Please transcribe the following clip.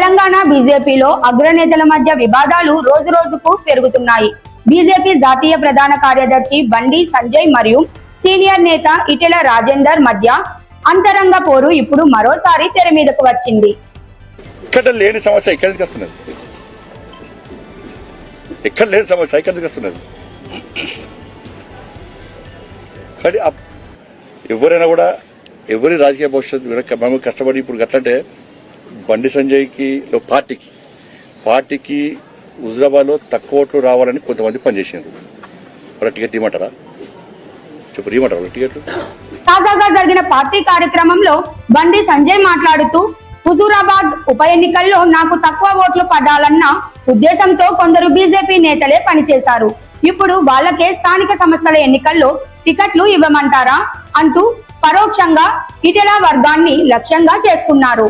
తెలంగాణ బీజేపీలో అగ్రనేతల మధ్య వివాదాలు రోజు రోజుకు పెరుగుతున్నాయి. బీజేపీ జాతీయ ప్రధాన కార్యదర్శి బండి సంజయ్ మరియు సీనియర్ నేత ఇటెల రాజేందర్ మధ్య అంతరంగ పోరు ఇప్పుడు మరోసారి తెర మీదకు వచ్చింది. ఇక్కడ లేని సమస్య ఇక్కడికి వస్తున్నది? ఇక్కడ లేని సమస్య ఇక్కడికి వస్తున్నది? కానీ ఎవరైనా కూడా ఎవరి రాజకీయ భవిష్యత్తు వెనక కష్టపడి ఇప్పుడు ఎట్లంటే బండి సంజయ్కి పార్టీకి. పార్టీకి హుజరాబాద్లో తక్కువ ఓట్లు రావాలని కొంతమంది పనిచేసారు వాళ్ళ టికెట్ ఇవ్వమంటారా? చెప్పు ఇవ్వమంటారా వాళ్ళ టికెట్లు? తాజాగా జరిగిన పార్టీ కార్యక్రమంలో బండి సంజయ్ మాట్లాడుతూ హుజూరాబాద్ ఉప ఎన్నికల్లో నాకు తక్కువ ఓట్లు పడాలన్న ఉద్దేశంతో కొందరు బీజేపీ నేతలే పనిచేశారు. ఇప్పుడు వాళ్ళకే స్థానిక సంస్థల ఎన్నికల్లో టికెట్లు ఇవ్వమంటారా? అంటూ పరోక్షంగా ఇటెల వర్గాన్ని లక్ష్యంగా చేసుకున్నారు